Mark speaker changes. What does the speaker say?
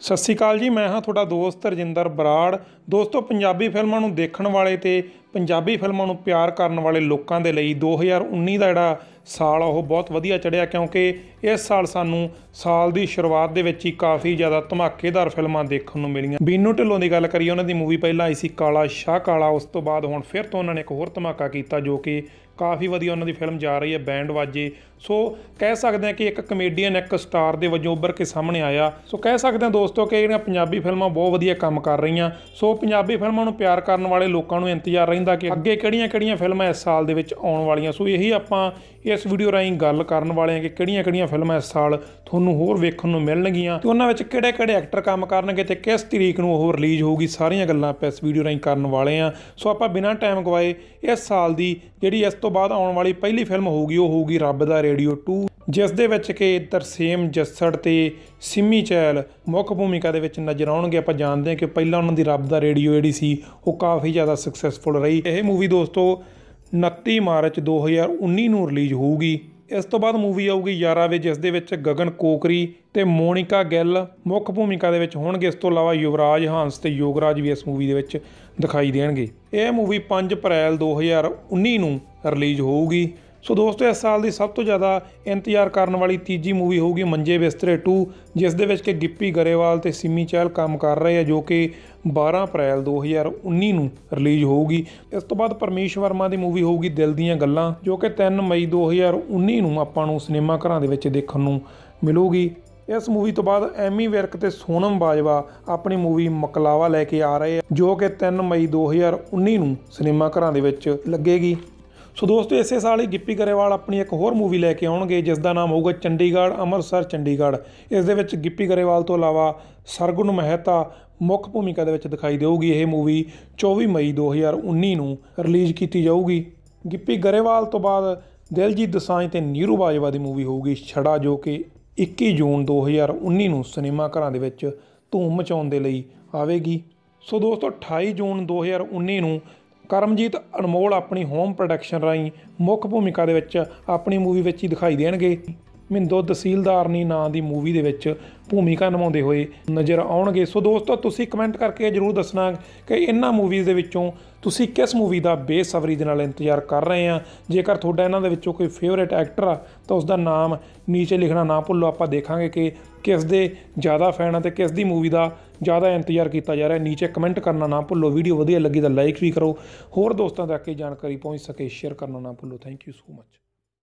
Speaker 1: ਸਤਿ ਸ਼੍ਰੀ ਅਕਾਲ ਜੀ, ਮੈਂ ਹਾਂ ਤੁਹਾਡਾ ਦੋਸਤ ਰਜਿੰਦਰ ਬਰਾੜ। ਦੋਸਤੋ, ਪੰਜਾਬੀ ਫਿਲਮਾਂ ਨੂੰ ਦੇਖਣ ਵਾਲੇ ਤੇ ਪੰਜਾਬੀ ਫਿਲਮਾਂ ਨੂੰ ਪਿਆਰ ਕਰਨ ਵਾਲੇ ਲੋਕਾਂ ਦੇ ਲਈ 2019 ਦਾ ਜਿਹੜਾ ਸਾਲ ਆ ਉਹ ਬਹੁਤ ਵਧੀਆ ਚੜਿਆ ਕਿਉਂਕਿ ਇਸ ਸਾਲ ਸਾਨੂੰ ਸਾਲ ਦੀ ਸ਼ੁਰੂਆਤ ਦੇ ਵਿੱਚ ਹੀ ਕਾਫੀ ਜ਼ਿਆਦਾ ਧਮਾਕੇਦਾਰ ਫਿਲਮਾਂ ਦੇਖਣ ਨੂੰ ਮਿਲੀਆਂ। ਬੀਨੂ ਢਿੱਲੋਂ ਦੀ ਗੱਲ ਕਰੀਏ, ਉਹਨਾਂ ਦੀ ਮੂਵੀ ਪਹਿਲਾਂ ਆਈ ਸੀ ਕਾਲਾ ਸ਼ਾਹ ਕਾਲਾ, ਉਸ ਤੋਂ ਬਾਅਦ ਹੁਣ ਫਿਰ ਤੋਂ ਉਹਨਾਂ ਨੇ ਇੱਕ ਹੋਰ ਧਮਾਕਾ ਕੀਤਾ ਜੋ ਕਿ ਕਾਫੀ ਵਧੀਆ ਉਹਨਾਂ ਦੀ ਫਿਲਮ ਜਾ ਰਹੀ ਹੈ, ਬੈਂਡ ਵਾਜੇ। ਸੋ ਕਹਿ ਸਕਦੇ ਹਾਂ ਕਿ ਇੱਕ ਕਮੇਡੀਅਨ, ਇੱਕ ਸਟਾਰ ਦੇ ਵਜੋਂ ਉੱਭਰ ਕੇ ਸਾਹਮਣੇ ਆਇਆ। ਸੋ ਕਹਿ ਸਕਦੇ ਹਾਂ ਦੋਸਤੋ ਕਿ ਜਿਹੜੀਆਂ ਪੰਜਾਬੀ ਫਿਲਮਾਂ ਬਹੁਤ ਵਧੀਆ ਕੰਮ ਕਰ ਰਹੀਆਂ। ਸੋ ਪੰਜਾਬੀ ਫਿਲਮਾਂ ਨੂੰ ਪਿਆਰ ਕਰਨ ਵਾਲੇ ਲੋਕਾਂ ਨੂੰ ਇੰਤਜ਼ਾਰ ਰਹਿੰਦਾ ਕਿ ਅੱਗੇ ਕਿਹੜੀਆਂ-ਕਿਹੜੀਆਂ ਫਿਲਮਾਂ ਇਸ ਸਾਲ ਦੇ ਵਿੱਚ ਆਉਣ ਵਾਲੀਆਂ। ਸੋ ਇਹੀ ਆਪਾਂ ਇਸ ਵੀਡੀਓ ਰਾਹੀਂ ਗੱਲ ਕਰਨ ਵਾਲੇ ਹਾਂ ਕਿ ਕਿਹੜੀਆਂ-ਕਿਹੜੀਆਂ ਫਿਲਮਾਂ ਇਸ ਸਾਲ ਤੁਹਾਨੂੰ ਹੋਰ ਵੇਖਣ ਨੂੰ ਮਿਲਣਗੀਆਂ ਤੇ ਉਹਨਾਂ ਵਿੱਚ ਕਿਹੜੇ-ਕਿਹੜੇ ਐਕਟਰ ਕੰਮ ਕਰਨਗੇ ਤੇ ਕਿਸ ਤਰੀਕ ਨੂੰ ਉਹ ਰਿਲੀਜ਼ ਹੋਊਗੀ, ਸਾਰੀਆਂ ਗੱਲਾਂ ਆਪਾਂ ਇਸ ਵੀਡੀਓ ਰਾਹੀਂ ਕਰਨ ਵਾਲੇ ਹਾਂ। ਸੋ ਆਪਾਂ ਬਿਨਾਂ ਟਾਈਮ ਗਵਾਏ ਇਸ ਸਾਲ ਦੀ ਜਿਹੜੀ ਇਸ ਤੋਂ ਬਾਅਦ ਆਉਣ ਵਾਲੀ ਪਹਿਲੀ ਫਿਲਮ ਹੋਊਗੀ, ਉਹ ਹੋਊਗੀ ਰੱਬ ਦਾ ਰੇਡੀਓ 2 ਜਿਸ ਦੇ ਵਿੱਚ ਕਿ ਤਰਸੇਮ ਜੱਸੜ ਤੇ ਸਿੰਮੀ ਚੈਲ ਮੁੱਖ ਭੂਮਿਕਾ ਦੇ ਵਿੱਚ ਨਜ਼ਰ ਆਉਣਗੇ। ਆਪਾਂ ਜਾਣਦੇ ਹਾਂ ਕਿ ਪਹਿਲਾਂ ਉਹਨਾਂ ਦੀ ਰੱਬ ਦਾ ਰੇਡੀਓ ਜਿਹੜੀ ਸੀ, ਉਹ ਕਾਫੀ ਜ਼ਿਆਦਾ ਸਕਸੈਸਫੁਲ ਰਹੀ। ਇਹ ਮੂਵੀ ਦੋਸਤੋ 29 ਮਾਰਚ 2019 ਨੂੰ ਰਿਲੀਜ਼ ਹੋਊਗੀ। ਇਸ ਤੋਂ ਬਾਅਦ ਮੂਵੀ ਆਊਗੀ ਯਾਰਾ ਵੇ ਜਿਸ ਦੇ ਵਿੱਚ ਗਗਨ ਕੋਕਰੀ ਤੇ ਮੋਨਿਕਾ ਗਿੱਲ ਮੁੱਖ ਭੂਮਿਕਾ ਦੇ ਵਿੱਚ ਹੋਣਗੇ। ਇਸ ਤੋਂ ਇਲਾਵਾ ਯੁਵਰਾਜ ਹਾਂਸ ਤੇ ਯੋਗਰਾਜ ਵੀ ਇਸ ਮੂਵੀ ਦੇ ਵਿੱਚ ਦਿਖਾਈ ਦੇਣਗੇ। ਇਹ ਮੂਵੀ 5 ਅਪ੍ਰੈਲ 2019 ਨੂੰ ਰਿਲੀਜ਼ ਹੋਊਗੀ। ਸੋ ਦੋਸਤੋ, ਇਸ ਸਾਲ ਦੀ ਸਭ ਤੋਂ ਜ਼ਿਆਦਾ ਇੰਤਜ਼ਾਰ ਕਰਨ ਵਾਲੀ ਤੀਜੀ ਮੂਵੀ ਹੋਊਗੀ ਮੰਜੇ ਬਿਸਤਰੇ 2 ਜਿਸ ਦੇ ਵਿੱਚ ਕਿ ਗਿੱਪੀ ਗਰੇਵਾਲ ਤੇ ਸਿੰਮੀ ਚਹਿਲ ਕੰਮ ਕਰ ਰਹੇ ਆ, ਜੋ ਕਿ 12 ਅਪ੍ਰੈਲ 2019 ਨੂੰ ਰਿਲੀਜ਼ ਹੋਊਗੀ। ਇਸ ਤੋਂ ਬਾਅਦ ਪਰਮੇਸ਼ ਵਰਮਾ ਦੀ ਮੂਵੀ ਹੋਊਗੀ ਦਿਲ ਦੀਆਂ ਗੱਲਾਂ, ਜੋ ਕਿ 3 ਮਈ 2019 ਨੂੰ ਆਪਾਂ ਨੂੰ ਸਿਨੇਮਾ ਘਰਾਂ ਦੇ ਵਿੱਚ ਦੇਖਣ ਨੂੰ ਮਿਲੂਗੀ। ਇਸ ਮੂਵੀ ਤੋਂ ਬਾਅਦ ਐਮੀ ਵਿਰਕ ਤੇ ਸੋਨਮ ਬਾਜਵਾ ਆਪਣੀ ਮੂਵੀ ਮਕਲਾਵਾ ਲੈ ਕੇ ਆ ਰਹੇ ਆ, ਜੋ ਕਿ 3 ਮਈ 2019 ਨੂੰ ਸਿਨੇਮਾ ਘਰਾਂ ਦੇ ਵਿੱਚ ਲੱਗੇਗੀ। ਸੋ ਦੋਸਤੋ, ਇਸੇ ਸਾਲ ਹੀ ਗਿੱਪੀ ਗਰੇਵਾਲ ਆਪਣੀ ਇੱਕ ਹੋਰ ਮੂਵੀ ਲੈ ਕੇ ਆਉਣਗੇ ਜਿਸ ਦਾ ਨਾਮ ਹੋਊਗਾ ਚੰਡੀਗੜ੍ਹ, ਅੰਮ੍ਰਿਤਸਰ, ਚੰਡੀਗੜ੍ਹ। ਇਸ ਦੇ ਵਿੱਚ ਗਿੱਪੀ ਗਰੇਵਾਲ ਤੋਂ ਇਲਾਵਾ ਸਰਗੁਣ ਮਹਿਤਾ ਮੁੱਖ ਭੂਮਿਕਾ ਦੇ ਵਿੱਚ ਦਿਖਾਈ ਦੇਊਗੀ। ਇਹ ਮੂਵੀ 24 ਮਈ 2019 ਨੂੰ ਰਿਲੀਜ਼ ਕੀਤੀ ਜਾਊਗੀ। ਗਿੱਪੀ ਗਰੇਵਾਲ ਤੋਂ ਬਾਅਦ ਦਿਲਜੀਤ ਦੋਸਾਂਝ ਤੇ ਨੀਰੂ ਬਾਜਵਾ ਦੀ ਮੂਵੀ ਹੋਊਗੀ ਛੜਾ, ਜੋ ਕਿ 21 ਜੂਨ 2019 ਨੂੰ ਸਿਨੇਮਾ ਘਰਾਂ ਦੇ ਵਿੱਚ ਧੂਮ ਮਚਾਉਣ ਦੇ ਲਈ ਆਵੇਗੀ। ਸੋ ਦੋਸਤੋ 28 ਜੂਨ 2019 ਨੂੰ ਕਰਮਜੀਤ ਅਨਮੋਲ ਆਪਣੀ ਹੋਮ ਪ੍ਰੋਡਕਸ਼ਨ ਰਾਹੀਂ ਮੁੱਖ ਭੂਮਿਕਾ ਦੇ ਵਿੱਚ ਆਪਣੀ ਮੂਵੀ ਵਿੱਚ ਹੀ ਦਿਖਾਈ ਦੇਣਗੇ। ਮਿੰਦੋ ਤਹਿਸੀਲਦਾਰਨੀ ਨਾਂ ਦੀ ਮੂਵੀ ਦੇ ਵਿੱਚ ਭੂਮਿਕਾ ਨਿਭਾਉਂਦੇ ਹੋਏ ਨਜ਼ਰ ਆਉਣਗੇ। ਸੋ ਦੋਸਤੋ, ਤੁਸੀਂ ਕਮੈਂਟ ਕਰਕੇ ਜਰੂਰ ਦੱਸਣਾ ਕਿ ਇਹਨਾਂ ਮੂਵੀਜ਼ ਦੇ ਵਿੱਚੋਂ ਤੁਸੀਂ ਕਿਸ ਮੂਵੀ ਦਾ ਬੇਸਬਰੀ ਦੇ ਨਾਲ ਇੰਤਜ਼ਾਰ ਕਰ ਰਹੇ ਆ? ਜੇਕਰ ਤੁਹਾਡਾ ਇਹਨਾਂ ਦੇ ਵਿੱਚੋਂ ਕੋਈ ਫੇਵਰੇਟ ਐਕਟਰ ਆ, ਤਾਂ ਉਸ ਦਾ ਨਾਮ ਨੀਚੇ ਲਿਖਣਾ ਨਾ ਭੁੱਲੋ। ਆਪਾਂ ਦੇਖਾਂਗੇ ਕਿ ਕਿਸ ਦੇ ਜ਼ਿਆਦਾ ਫੈਨ ਆ ਤੇ ਕਿਸ ਦੀ ਮੂਵੀ ਦਾ ਜ਼ਿਆਦਾ ਇੰਤਜ਼ਾਰ ਕੀਤਾ ਜਾ ਰਿਹਾ ਨੀਚੇ ਕਮੈਂਟ ਕਰਨਾ ਨਾ ਭੁੱਲੋ। ਵੀਡੀਓ ਵਧੀਆ ਲੱਗੀ ਤਾਂ ਲਾਈਕ ਵੀ ਕਰੋ। ਹੋਰ ਦੋਸਤਾਂ ਤੱਕ ਇਹ ਜਾਣਕਾਰੀ ਪਹੁੰਚ ਸਕੇ। ਸ਼ੇਅਰ ਕਰਨਾ ਨਾ ਭੁੱਲੋ। Thank you so much